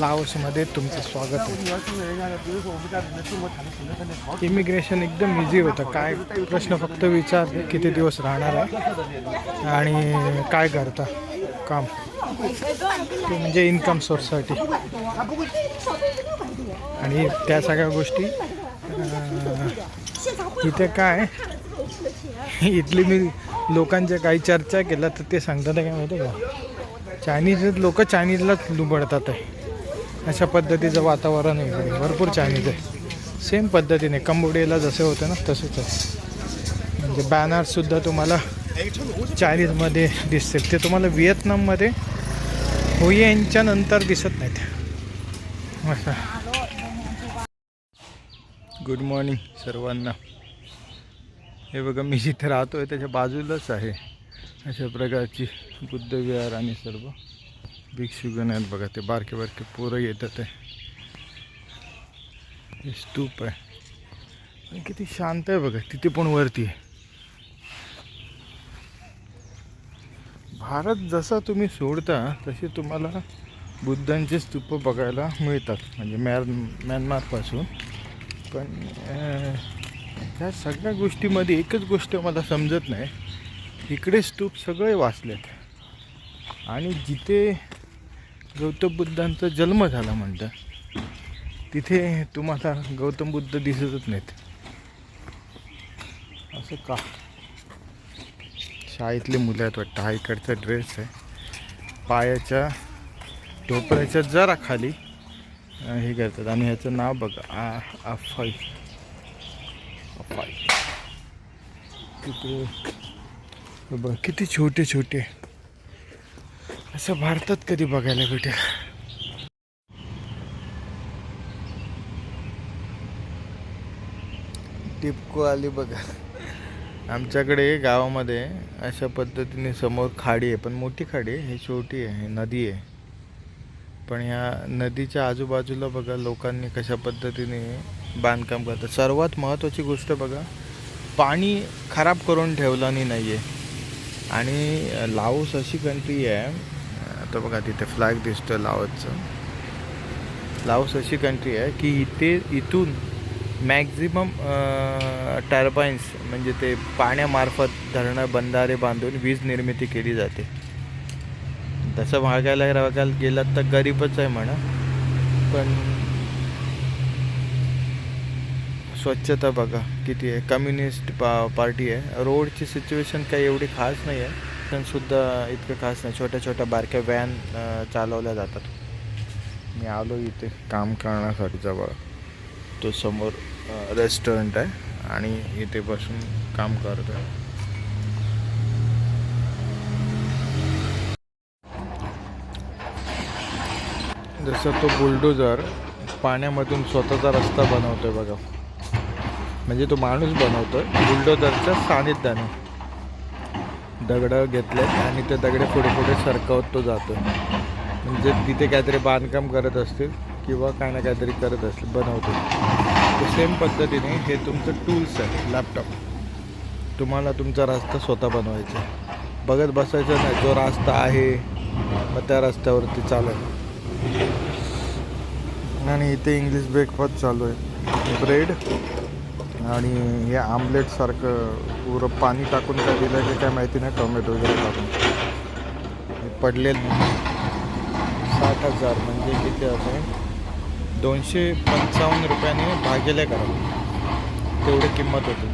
लाओसमध्ये तुमचं स्वागत आहे. इमिग्रेशन एकदम इझी होतं. काय प्रश्न फक्त विचार किती दिवस राहणार आहे आणि काय करता? काम? ते म्हणजे इन्कम सोर्ससाठी आणि त्या सगळ्या गोष्टी इथे काय? इथली मी लोकांच्या काही चर्चा केल्या तर ते सांगतात काय माहिती आहे का? चायनीज लोक चायनीजलाच लुबडतात आहे. अशा पद्धतीचं वातावरण आहे भरपूर चायनीज आहे. सेम पद्धतीने कंबोडियाला जसे होते ना तसंच आहे. म्हणजे बॅनर्ससुद्धा तुम्हाला चायनीजमध्ये दिसतील. ते तुम्हाला व्हिएतनाममध्ये होईयांच्या नंतर दिसत नाहीत. असं गुड मॉर्निंग सर्वांना. हे बघा मी जिथे राहतो आहे त्याच्या बाजूलाच आहे. अशा प्रकारची बुद्धविहार आणि सर्व भिक्षुगण आहेत बघा ते बारके बारके पोरं येतात आहे. हे स्तूप आहे. आणि किती शांत आहे बघा तिथे पण वरती आहे. भारत जसा तुम्ही सोडता तसे तुम्हाला बुद्धांचे स्तूप बघायला मिळतात. म्हणजे म्यान म्यानमारपासून. पण ह्या सगळ्या गोष्टीमध्ये एकच गोष्ट मला समजत नाही. इकडे स्तूप सगळे वाचलेत. आणि जिथे गौतम बुद्धांचा जन्म झाला म्हणतात तिथे तुम्हाला गौतम बुद्ध दिसतच नाहीत. असं का? शाळेतले मुलं आहेत वाटतं. हा इकडचा ड्रेस आहे. पायाच्या ढोपऱ्याच्या जरा खाली हे करतात. आणि ह्याचं नाव बघा आ अफाई Oh, बघ किती छोटे छोटे. असं भारतात कधी बघायला भेटेल? टिपको आली बघा. आमच्याकडे गावामध्ये अशा पद्धतीने समोर खाडी आहे पण मोठी खाडी आहे. ही छोटी आहे नदी आहे. पण ह्या नदीच्या आजूबाजूला बघा लोकांनी कशा पद्धतीने बांधकाम करतात. सर्वात महत्त्वाची गोष्ट बघा पाणी खराब करून ठेवलंनी नाही आहे आणि लाओस अशी कंट्री आहे आता बघा तिथे फ्लॅग दिसतं लाओसचं. लाओस अशी कंट्री आहे की इथे इथून मॅक्झिमम टर्बाईन्स म्हणजे ते पाण्यामार्फत धरणं बंधारे बांधून वीज निर्मिती केली जाते. तसं बघायला बघायला गेलात तर गरीबच आहे म्हणा. पण स्वच्छता बघा किती आहे. कम्युनिस्ट पा पार्टी आहे. रोडची सिच्युएशन काही एवढी खास नाही आहे पण सुद्धा इतकं खास नाही. छोट्या छोट्या बारक्या व्हॅन चालवल्या जातात. मी आलो इथे काम करण्यासाठी जवळ. तो समोर रेस्टॉरंट आहे आणि इथे बसून काम करतो जसं तो बुलडोजर पाण्यामधून स्वतःचा रस्ता बनवतोय बघा. म्हणजे तो माणूस बनवतोय बुलडोजरच्या सानिध्याने. दगडं घेतले आणि ते दगडे पुढे पुढे सरकवत तो जातो म्हणजे तिथे काहीतरी बांधकाम करत असतील किंवा काही ना काहीतरी करत असतील बनवतो तर सेम पद्धतीने हे तुमचं टूल्स आहे लॅपटॉप तुम्हाला तुमचा रस्ता स्वतः बनवायचा आहे. बघत बसायचं नाही जो रस्ता आहे मग त्या रस्त्यावरती चालेल. आणि इथे इंग्लिश ब्रेकफास्ट चालू आहे. ब्रेड आणि हे आमलेटसारखं पुरं पाणी टाकून काय दिलं की काय माहिती नाही टोमॅटो वगैरे टाकून. पडले साठ हजार म्हणजे किती होते दोनशे पंचावन्न रुपयाने भागेले करा तेवढी किंमत होती.